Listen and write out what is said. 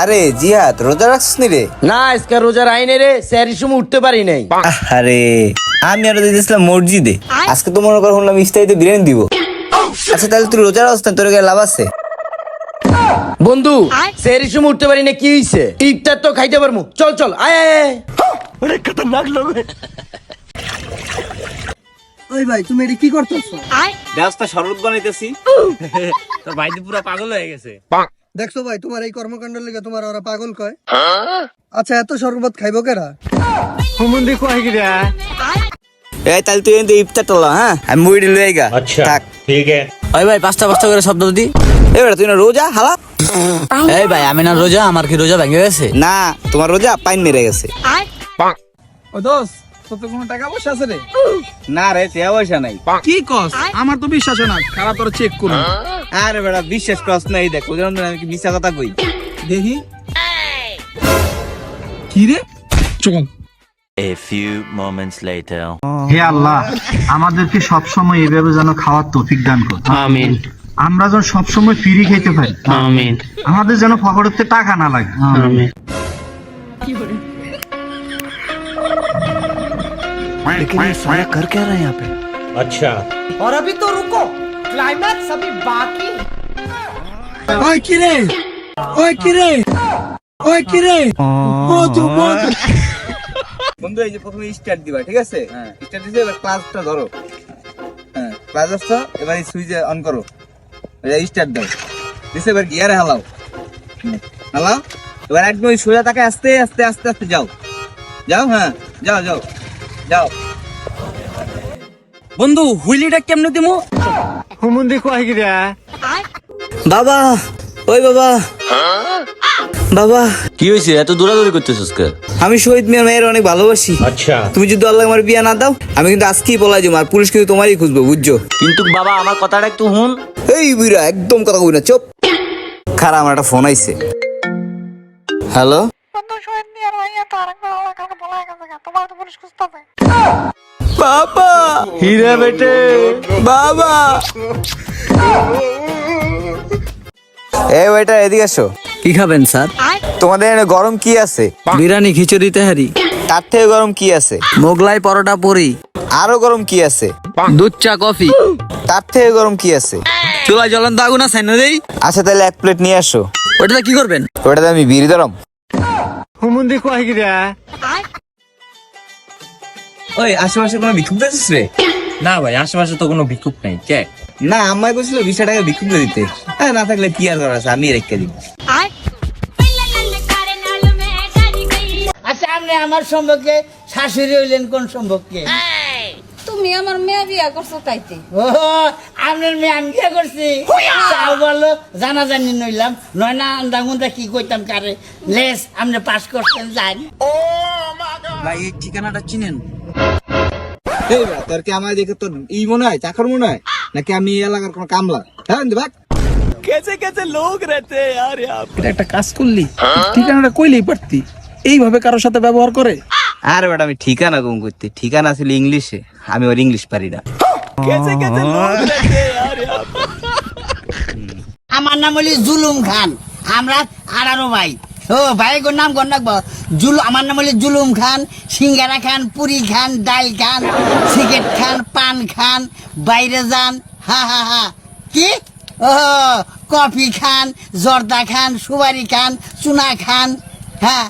আরে জিহাদ রোজা রাখছিস নি রে? না আজকে রোজার আইনে রে স্যারের সময় উঠতে পারি নাই। আরে আমি আরও দিয়েছিলাম মসজিদে। আজকে তো মনে কর শুনলাম ইস্তারিতে বিরিয়ানি দিব। আচ্ছা তাহলে তুই রোজা রাখছ না তোর গায়ে লাভ আছে? বন্ধু স্যারের সময় উঠতে পারি না কি হইছে? ইফতার তো খাইতে পারমু। চল চল আয় আয় আয়। ওই ভাই তুমি এটা কি করতেছো? ব্যবস্থা শরবত বানাইতেছি। তোর ভাই পুরো পাগল হয়ে গেছে। দেখছ ভাই তোমার এই কর্মকাণ্ডের লেগে তোমার ওরা পাগল কয়। হ্যাঁ? আচ্ছা এত শরবত খাইবো কেরা? হুমুন্দি কয় কি এই তাহলে তুই এনে ইফতার হ্যাঁ? আমি মুড়ি লই গা। আচ্ছা ঠিক আছে। ওই ভাই পাঁচটা পাঁচটা করে শব্দ দি। এই বেটা তুই না রোজা হালা? এই ভাই আমি না রোজা আমার কি রোজা ভেঙে গেছে? না তোমার রোজা পাইন মেরে গেছে। ও দোস্ত তো কোনো টাকা পয়সা আছে রে? না রে পয়সা নাই। কি কস? আমার তো বিশ্বাস না খারাপ তোর চেক করুন। হ্যাঁ? আরে বেটা বিশ্বাস করছ না এই দেখ ওই জন্য আমি কি মিছা কথা কই দেখি কি রে চল A few moments later. হে আল্লাহ আমাদেরকে সবসময় এভাবে যেন খাওয়ার তৌফিক দান করো आमीन আমরা যেন সবসময় ফ্রি খেতে পারি आमीन আমাদের যেন পকেটেতে টাকা না লাগে आमीन लेकिन ये साला कर क्या रहा है यहाँ पे अच्छा ওই কি রে ওই কি রে ওই কি রে মধু মধু বন্ধু এই যে প্রথমে স্টার্ট দিবা ঠিক আছে? স্টার্ট দিছে এবার ক্লাসটা ধরো। হ্যাঁ ক্লাস আসছো এবার এই সুইচ অন করো। স্টার্ট দাও। দিছে এবার গিয়ারে হালাও। হালাও। এবার একদম ওই সোজা তাকে আস্তে আস্তে আস্তে আস্তে যাও। যাও হ্যাঁ যাও যাও যাও। বন্ধু হুইলিটা কেমনে দিমু? হুমুন্দি কয় বাবা ওই বাবা। বাবা। কি হয়েছে? এত দৌড়াদৌড়ি করতেছিস কে আমি শহীদ মিয়ার মেয়ের অনেক ভালোবাসি। আচ্ছা। তুমি যদি আল্লাহ আমার বিয়া না দাও আমি কিন্তু আজকেই পলাই যাব আর পুলিশ কিন্তু তোমারই খুঁজবো বুঝছ? কিন্তু বাবা আমার কথাটা একটু হুন। এই বুড়া একদম কথা কই না চুপ। খারাপ আমার একটা ফোন আইছে। হ্যালো? বাবা হিরে বেটে বাবা এই ওইটা এদিকে আসো কি খাবেন স্যার? তোমাদের এখানে গরম কি আছে? বিরিয়ানি খিচুড়ি তেহারি তার থেকে গরম কি আছে? মোগলাই পরোটা পুরি। আরও গরম কি আছে? দুধ চা কফি। তার থেকে গরম কি আছে? চুলায় জ্বলন্ত আগুন আছে না দেই আচ্ছা তাহলে এক প্লেট নিয়ে আসো। ওটাতে কি করবেন? ওটাতে আমি বিড়ি ধরম। ওই আশেপাশে কোনো ভিক্ষুক দেখছিস রে? না ভাই আশেপাশে তো কোনো ভিক্ষুক নাই কে? না আমায় কইছিল বিশ টাকা ভিক্ষুক দিতে। হ্যাঁ না থাকলে কি আর করার আছে? আমি রেখে দিব। আচ্ছা আপনি আমার সম্পর্কে শাশুড়ি হইলেন কোন সম্পর্কে? তুমি আমার মেয়ে বিয়া করছ তাইতে ও আপনার মেয়ে আমি বিয়ে করছি। তাও বলো জানা জানি নইলাম। নয় না আন্দা গুন্দা কি কইতাম কারে? লেস আপনি পাস করতেন জানি। ভাই এই ঠিকানাটা চিনেন? এই বেটা, তোর কি আমার দেখে তোর ই মনে হয় চাকর মনে হয়? নাকি আমি এই এলাকার কোনো কামলা? হ্যাঁ দেখ এটা একটা কাজ করলি ঠিকানাটা কইলেই পারতি। এইভাবে কারোর সাথে ব্যবহার করে? আর বেটা আমি ঠিকানা কম করতে ঠিকানা ছিল ইংলিশে আমি ওর ইংলিশ পারি না। আমার নাম হলি জুলুম খান। আমরা আড়ারো ভাই। ও ভাই গোর নাম রাখব? জুল আমার নাম হলি জুলুম খান সিঙ্গারা খান পুরি খান ডাল খান সিগারেট খান পান খান বাইরে যান হা হা হা। কি? ও কফি খান জর্দা খান সুবারি খান চুনা খান হ্যাঁ।